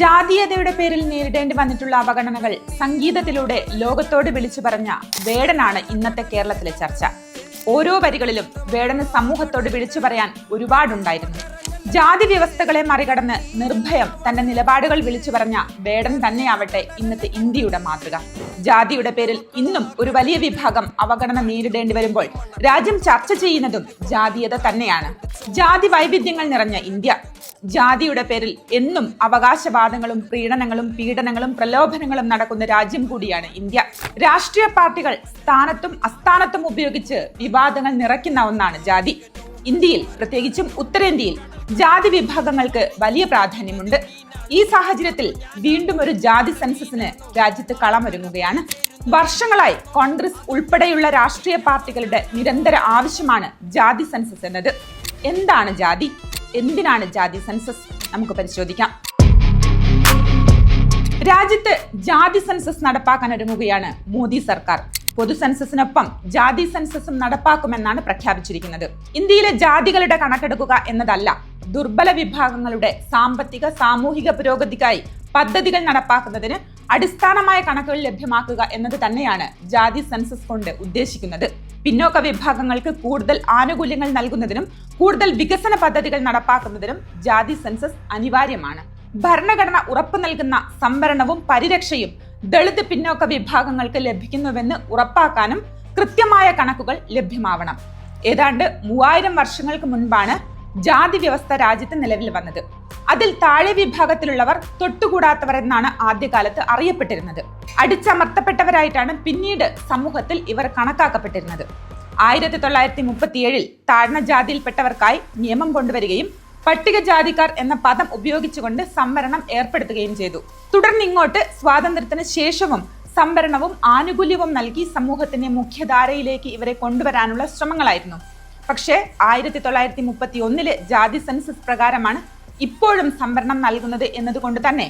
ജാതീയതയുടെ പേരിൽ നേരിടേണ്ടി വന്നിട്ടുള്ള അവഗണനകൾ സംഗീതത്തിലൂടെ ലോകത്തോട് വിളിച്ചു പറഞ്ഞ വേടനാണ് ഇന്നത്തെ കേരളത്തിലെ ചർച്ച. ഓരോ വരികളിലും വേടന് സമൂഹത്തോട് വിളിച്ചു പറയാൻ ഒരുപാടുണ്ടായിരുന്നു. ജാതി വ്യവസ്ഥകളെ മറികടന്ന് നിർഭയം തന്റെ നിലപാടുകൾ വിളിച്ചു പറഞ്ഞ വേടൻ തന്നെയാവട്ടെ ഇന്നത്തെ ഇന്ത്യയുടെ മാതൃക. ജാതിയുടെ പേരിൽ ഇന്നും ഒരു വലിയ വിഭാഗം അവഗണന നേരിടേണ്ടി വരുമ്പോൾ രാജ്യം ചർച്ച ചെയ്യുന്നതും ജാതീയത തന്നെയാണ്. ജാതി വൈവിധ്യങ്ങൾ നിറഞ്ഞ ഇന്ത്യ. ജാതിയുടെ പേരിൽ എന്നും അവകാശവാദങ്ങളും പ്രീണനങ്ങളും പീഡനങ്ങളും പ്രലോഭനങ്ങളും നടക്കുന്ന രാജ്യം കൂടിയാണ് ഇന്ത്യ. രാഷ്ട്രീയ പാർട്ടികൾ സ്ഥാനത്തും അസ്ഥാനത്തും ഉപയോഗിച്ച് വിവാദങ്ങൾ നിറയ്ക്കുന്ന ഒന്നാണ് ജാതി. ഇന്ത്യയിൽ പ്രത്യേകിച്ചും ഉത്തരേന്ത്യയിൽ ജാതി വിഭാഗങ്ങൾക്ക് വലിയ പ്രാധാന്യമുണ്ട്. ഈ സാഹചര്യത്തിൽ വീണ്ടും ഒരു ജാതി സെൻസസിന് രാജ്യത്ത് കളമൊരുങ്ങുകയാണ്. വർഷങ്ങളായി കോൺഗ്രസ് ഉൾപ്പെടെയുള്ള രാഷ്ട്രീയ പാർട്ടികളുടെ നിരന്തര ആവശ്യമാണ് ജാതി സെൻസസ് എന്നത്. എന്താണ് ജാതി? എന്തിനാണ് ജാതി സെൻസസ്? നമുക്ക് പരിശോധിക്കാം. രാജ്യത്ത് ജാതി സെൻസസ് നടപ്പാക്കാൻ ഒരുങ്ങുകയാണ് മോദി സർക്കാർ. പൊതു സെൻസസിനൊപ്പം ജാതി സെൻസസും നടപ്പാക്കുമെന്നാണ് പ്രഖ്യാപിച്ചിരിക്കുന്നത്. ഇന്ത്യയിലെ ജാതികളുടെ കണക്കെടുക്കുക എന്നതല്ല ദുർബല വിഭാഗങ്ങളുടെ സാമ്പത്തിക സാമൂഹിക പുരോഗതിക്കായി പദ്ധതികൾ നടപ്പാക്കുന്നതിന് അടിസ്ഥാനമായ കണക്കുകൾ ലഭ്യമാക്കുക എന്നത് തന്നെയാണ് ജാതി സെൻസസ് കൊണ്ട് ഉദ്ദേശിക്കുന്നത്. പിന്നോക്ക വിഭാഗങ്ങൾക്ക് കൂടുതൽ ആനുകൂല്യങ്ങൾ നൽകുന്നതിനും കൂടുതൽ വികസന പദ്ധതികൾ നടപ്പാക്കുന്നതിനും ജാതി സെൻസസ് അനിവാര്യമാണ്. ഭരണഘടന ഉറപ്പു നൽകുന്ന സംവരണവും പരിരക്ഷയും ദളിത് പിന്നോക്ക വിഭാഗങ്ങൾക്ക് ലഭിക്കുന്നുവെന്ന് ഉറപ്പാക്കാനും കൃത്യമായ കണക്കുകൾ ലഭ്യമാവണം. ഏതാണ്ട് മൂവായിരം വർഷങ്ങൾക്ക് മുൻപാണ് ജാതി വ്യവസ്ഥ രാജ്യത്ത് നിലവിൽ വന്നത്. അതിൽ താഴെ വിഭാഗത്തിലുള്ളവർ തൊട്ടുകൂടാത്തവർ എന്നാണ് ആദ്യകാലത്ത് അറിയപ്പെട്ടിരുന്നത്. അടിച്ചമർത്തപ്പെട്ടവരായിട്ടാണ് പിന്നീട് സമൂഹത്തിൽ ഇവർ കണക്കാക്കപ്പെട്ടിരുന്നത്. ആയിരത്തി തൊള്ളായിരത്തി മുപ്പത്തിയേഴിൽ താഴ്ന്ന ജാതിയിൽപ്പെട്ടവർക്കായി നിയമം കൊണ്ടുവരികയും പട്ടികജാതിക്കാർ എന്ന പദം ഉപയോഗിച്ചുകൊണ്ട് സംവരണം ഏർപ്പെടുത്തുകയും ചെയ്തു. തുടർന്ന് ഇങ്ങോട്ട് സ്വാതന്ത്ര്യത്തിന് ശേഷവും സംവരണവും ആനുകൂല്യവും നൽകി സമൂഹത്തിന്റെ മുഖ്യധാരയിലേക്ക് ഇവരെ കൊണ്ടുവരാനുള്ള ശ്രമങ്ങളായിരുന്നു. പക്ഷേ ആയിരത്തി തൊള്ളായിരത്തി മുപ്പത്തി ഒന്നിലെ ജാതി സെൻസസ് പ്രകാരമാണ് ഇപ്പോഴും സംവരണം നൽകുന്നത് എന്നതുകൊണ്ട് തന്നെ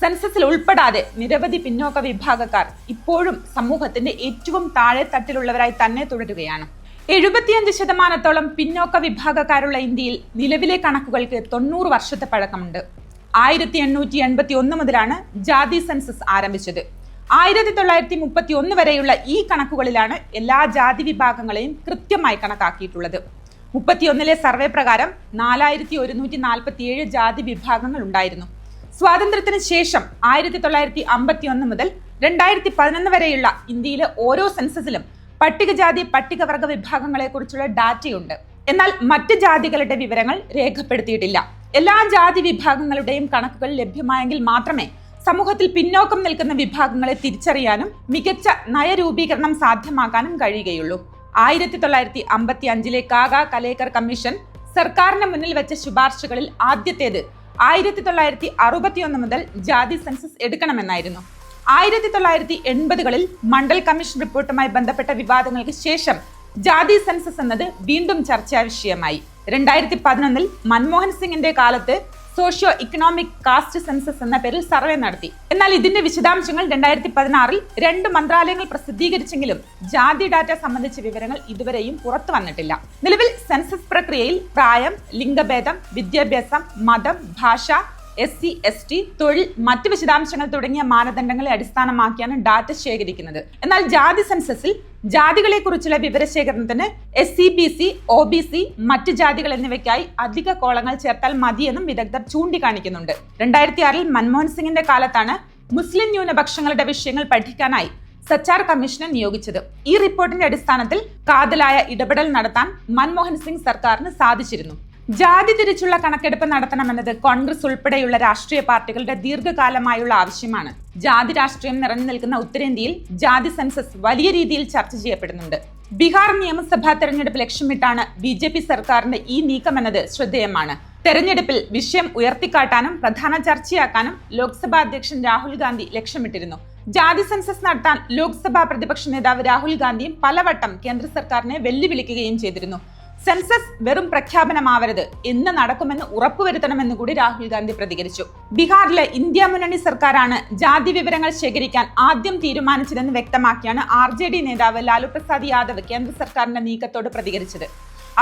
സെൻസസിൽ ഉൾപ്പെടാതെ നിരവധി പിന്നോക്ക വിഭാഗക്കാർ ഇപ്പോഴും സമൂഹത്തിന്റെ ഏറ്റവും താഴെ തട്ടിലുള്ളവരായി തന്നെ തുടരുകയാണ്. എഴുപത്തിയഞ്ച് ശതമാനത്തോളം പിന്നോക്ക വിഭാഗക്കാരുള്ള ഇന്ത്യയിൽ നിലവിലെ കണക്കുകൾക്ക് തൊണ്ണൂറ് വർഷത്തെ പഴക്കമുണ്ട്. ആയിരത്തി എണ്ണൂറ്റി എൺപത്തി ഒന്ന് മുതലാണ് ജാതി സെൻസസ് ആരംഭിച്ചത്. ആയിരത്തി തൊള്ളായിരത്തി മുപ്പത്തി ഒന്ന് വരെയുള്ള ഈ കണക്കുകളിലാണ് എല്ലാ ജാതി വിഭാഗങ്ങളെയും കൃത്യമായി കണക്കാക്കിയിട്ടുള്ളത്. മുപ്പത്തിയൊന്നിലെ സർവേ പ്രകാരം നാലായിരത്തി ഒരുന്നൂറ്റി നാൽപ്പത്തി ഏഴ് ജാതി വിഭാഗങ്ങൾ ഉണ്ടായിരുന്നു. സ്വാതന്ത്ര്യത്തിന് ശേഷം ആയിരത്തി തൊള്ളായിരത്തി അമ്പത്തി ഒന്ന് മുതൽ രണ്ടായിരത്തി പതിനൊന്ന് വരെയുള്ള ഇന്ത്യയിലെ ഓരോ സെൻസസിലും പട്ടികജാതി പട്ടികവർഗ വിഭാഗങ്ങളെ കുറിച്ചുള്ള ഡാറ്റയുണ്ട്. എന്നാൽ മറ്റ് ജാതികളുടെ വിവരങ്ങൾ രേഖപ്പെടുത്തിയിട്ടില്ല. എല്ലാ ജാതി വിഭാഗങ്ങളുടെയും കണക്കുകൾ ലഭ്യമായെങ്കിൽ മാത്രമേ സമൂഹത്തിൽ പിന്നോക്കം നിൽക്കുന്ന വിഭാഗങ്ങളെ തിരിച്ചറിയാനും മികച്ച നയരൂപീകരണം സാധ്യമാക്കാനും കഴിയുകയുള്ളൂ. ആയിരത്തി തൊള്ളായിരത്തി അമ്പത്തി അഞ്ചിലെ കാഗ കലേക്കർ കമ്മീഷൻ സർക്കാരിന് മുന്നിൽ വെച്ച ശുപാർശകളിൽ ആദ്യത്തേത് ആയിരത്തി തൊള്ളായിരത്തി അറുപത്തിയൊന്ന് മുതൽ ജാതി സെൻസസ് എടുക്കണമെന്നായിരുന്നു. ആയിരത്തി തൊള്ളായിരത്തി എൺപതുകളിൽ മണ്ഡൽ കമ്മീഷൻ റിപ്പോർട്ടുമായി ബന്ധപ്പെട്ട വിവാദങ്ങൾക്ക് ശേഷം ജാതി സെൻസസ് എന്നത് വീണ്ടും ചർച്ചാ വിഷയമായി. രണ്ടായിരത്തി പതിനൊന്നിൽ മൻമോഹൻ സിംഗിന്റെ കാലത്ത് സോഷ്യോ ഇക്കണോമിക് കാസ്റ്റ് സെൻസസ് എന്ന പേരിൽ സർവേ നടത്തി. എന്നാൽ ഇതിന്റെ വിശദാംശങ്ങൾ രണ്ടായിരത്തി പതിനാറിൽ രണ്ട് മന്ത്രാലയങ്ങൾ പ്രസിദ്ധീകരിച്ചെങ്കിലും ജാതി ഡാറ്റ സംബന്ധിച്ച വിവരങ്ങൾ ഇതുവരെയും പുറത്തു വന്നിട്ടില്ല. നിലവിൽ സെൻസസ് പ്രക്രിയയിൽ പ്രായം ലിംഗഭേദം വിദ്യാഭ്യാസം മതം ഭാഷ എസ് സി എസ് ടി തൊഴിൽ മറ്റ് വിശദാംശങ്ങൾ തുടങ്ങിയ മാനദണ്ഡങ്ങളെ അടിസ്ഥാനമാക്കിയാണ് ഡാറ്റ ശേഖരിക്കുന്നത്. എന്നാൽ ജാതി സെൻസസിൽ ജാതികളെ കുറിച്ചുള്ള വിവരശേഖരണത്തിന് S C B C O B C മറ്റ് ജാതികൾ എന്നിവയ്ക്കായി അധിക കോളങ്ങൾ ചേർത്താൽ മതിയെന്നും വിദഗ്ധർ ചൂണ്ടിക്കാണിക്കുന്നുണ്ട്. രണ്ടായിരത്തി ആറിൽ മൻമോഹൻ സിംഗിന്റെ കാലത്താണ് മുസ്ലിം ന്യൂനപക്ഷങ്ങളുടെ വിഷയങ്ങൾ പഠിക്കാനായി സച്ചാർ കമ്മീഷനെ നിയോഗിച്ചത്. ഈ റിപ്പോർട്ടിന്റെ അടിസ്ഥാനത്തിൽ കാതലായ ഇടപെടൽ നടത്താൻ മൻമോഹൻ സിംഗ് സർക്കാരിന് സാധിച്ചിരുന്നു. ജാതി തിരിച്ചുള്ള കണക്കെടുപ്പ് നടത്തണമെന്നത് കോൺഗ്രസ് ഉൾപ്പെടെയുള്ള രാഷ്ട്രീയ പാർട്ടികളുടെ ദീർഘകാലമായുള്ള ആവശ്യമാണ്. ജാതി രാഷ്ട്രീയം നിറഞ്ഞു നിൽക്കുന്ന ഉത്തരേന്ത്യയിൽ ജാതി സെൻസസ് വലിയ രീതിയിൽ ചർച്ച ചെയ്യപ്പെടുന്നുണ്ട്. ബീഹാർ നിയമസഭാ തെരഞ്ഞെടുപ്പ് ലക്ഷ്യമിട്ടാണ് ബി ജെ പി സർക്കാരിന്റെ ഈ നീക്കമെന്നത് ശ്രദ്ധേയമാണ്. തെരഞ്ഞെടുപ്പിൽ വിഷയം ഉയർത്തിക്കാട്ടാനും പ്രധാന ചർച്ചയാക്കാനും ലോക്സഭാ അധ്യക്ഷൻ രാഹുൽ ഗാന്ധി ലക്ഷ്യമിട്ടിരുന്നു. ജാതി സെൻസസ് നടത്താൻ ലോക്സഭാ പ്രതിപക്ഷ നേതാവ് രാഹുൽ ഗാന്ധിയും പലവട്ടം കേന്ദ്ര സർക്കാരിനെ വെല്ലുവിളിക്കുകയും ചെയ്തിരുന്നു. സെൻസസ് വെറും പ്രഖ്യാപനമാവരുത്. എന്ന് നടക്കുമെന്ന് ഉറപ്പുവരുത്തണമെന്ന് കൂടി രാഹുൽ ഗാന്ധി പ്രതികരിച്ചു. ബീഹാറിലെ ഇന്ത്യ മുന്നണി സർക്കാരാണ് ജാതി വിവരങ്ങൾ ശേഖരിക്കാൻ ആദ്യം തീരുമാനിച്ചതെന്ന് വ്യക്തമാക്കിയാണ് ആർ ജെ ഡി നേതാവ് ലാലു പ്രസാദ് യാദവ് കേന്ദ്ര സർക്കാരിന്റെ നീക്കത്തോട് പ്രതികരിച്ചത്.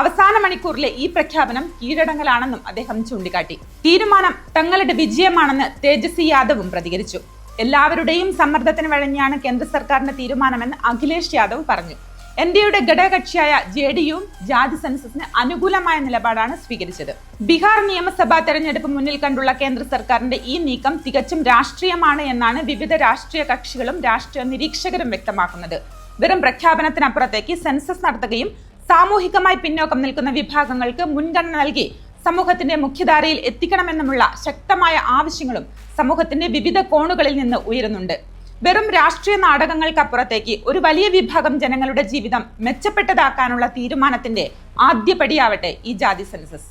അവസാന മണിക്കൂറിലെ ഈ പ്രഖ്യാപനം കീഴടങ്ങലാണെന്നും അദ്ദേഹം ചൂണ്ടിക്കാട്ടി. തീരുമാനം തങ്ങളുടെ വിജയമാണെന്ന് തേജസ്വി യാദവും പ്രതികരിച്ചു. എല്ലാവരുടെയും സമ്മർദ്ദത്തിന് വഴങ്ങിയാണ് കേന്ദ്ര സർക്കാരിന്റെ തീരുമാനമെന്ന് അഖിലേഷ് യാദവ് പറഞ്ഞു. എൻ ഡി എയുടെ ഘടകകക്ഷിയായ ജെ ഡി ജാതി സെൻസസിന് അനുകൂലമായ നിലപാടാണ് സ്വീകരിച്ചത്. ബീഹാർ നിയമസഭാ തെരഞ്ഞെടുപ്പ് മുന്നിൽ കണ്ടുള്ള കേന്ദ്ര സർക്കാരിന്റെ ഈ നീക്കം തികച്ചും രാഷ്ട്രീയമാണ് എന്നാണ് വിവിധ രാഷ്ട്രീയ കക്ഷികളും രാഷ്ട്രീയ നിരീക്ഷകരും വ്യക്തമാക്കുന്നത്. വെറും പ്രഖ്യാപനത്തിനപ്പുറത്തേക്ക് സെൻസസ് നടത്തുകയും സാമൂഹികമായി പിന്നോക്കം നിൽക്കുന്ന വിഭാഗങ്ങൾക്ക് മുൻഗണന നൽകി സമൂഹത്തിന്റെ മുഖ്യധാരയിൽ എത്തിക്കണമെന്നുമുള്ള ശക്തമായ ആവശ്യങ്ങളും സമൂഹത്തിന്റെ വിവിധ കോണുകളിൽ നിന്ന് ഉയരുന്നുണ്ട്. വെറും രാഷ്ട്രീയ നാടകങ്ങൾക്കപ്പുറത്തേക്ക് ഒരു വലിയ വിഭാഗം ജനങ്ങളുടെ ജീവിതം മെച്ചപ്പെട്ടതാക്കാനുള്ള തീരുമാനത്തിന്റെ ആദ്യപടിയാവട്ടെ ഈ ജാതി സെൻസസ്.